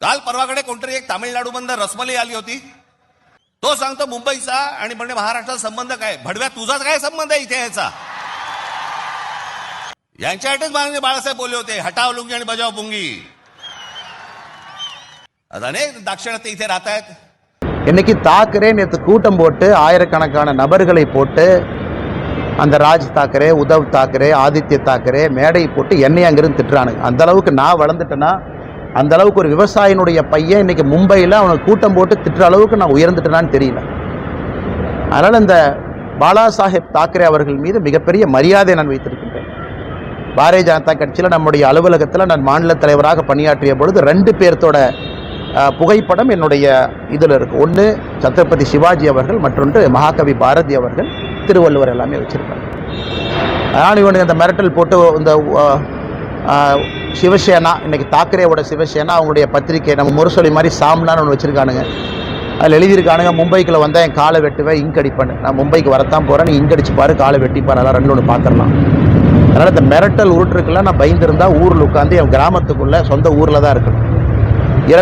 काल परवाकडे कोणतरी एक तामिळनाडूमधनं रसमलाई आली होती. तो सांगतो मुंबईचा आणि म्हणजे महाराष्ट्राचा संबंध काय? भडव्या तुझा काय संबंध आहे इथे याचा? यांच्यासाठीच माननीय बाळासाहेब बोलले होते हटाव लुंगी आणि बजाव पुंगी. அதானே தட்சிணத்தை இதை ராத்தாயத் இன்னைக்கு தாக்கரே நேற்று கூட்டம் போட்டு ஆயிரக்கணக்கான நபர்களை போட்டு அந்த ராஜ் தாக்கரே உதவ் தாக்கரே ஆதித்ய தாக்கரே மேடை போட்டு என்னை அங்கிருந்து திட்டுறானுங்க. அந்த அளவுக்கு நான் வளர்ந்துட்டேன்னா அந்த அளவுக்கு ஒரு விவசாயினுடைய பையன் இன்றைக்கி மும்பையில் அவனுக்கு கூட்டம் போட்டு திட்டுற அளவுக்கு நான் உயர்ந்துட்டேனான்னு தெரியல. அதனால் இந்த பாலா சாஹேப் தாக்கரே அவர்கள் மீது மிகப்பெரிய மரியாதை நான் வைத்திருக்கின்றேன். பாரதிய ஜனதா கட்சியில் நம்முடைய அலுவலகத்தில் நான் மாநில தலைவராக பணியாற்றிய பொழுது ரெண்டு பேர்த்தோட புகைப்படம் என்னுடைய இதில் இருக்கு. ஒன்று சத்ரபதி சிவாஜி அவர்கள் மற்றொன்று மகாகவி பாரதி அவர்கள் திருவள்ளுவர் எல்லாமே வச்சுருப்பாங்க. ஆனால் இவனுக்கு அந்த மிரட்டல் போட்டு இந்த சிவசேனா இன்றைக்கி தாக்கரேவோட சிவசேனா அவங்களுடைய பத்திரிக்கை நம்ம முரசொலி மாதிரி சாம்லான்னு ஒன்று வச்சுருக்கானுங்க. அதில் எழுதியிருக்கானுங்க மும்பைக்குள்ள வந்தால் என் காலை வெட்டுவேன் இங்க் அடிப்பேன் நான் மும்பைக்கு வரத்தான் போகிறேன் நீ இங்க் அடிச்சுப்பாரு காலை வெட்டிப்பார் அதெல்லாம் ரெண்டு ஒன்று பார்த்துடலாம் அதனால் இந்த மிரட்டல் உருட்டுருக்குலாம் நான் பயந்துருந்தா ஊரில் உட்காந்து என் கிராமத்துக்குள்ளே சொந்த ஊரில் தான் இருக்கணும்.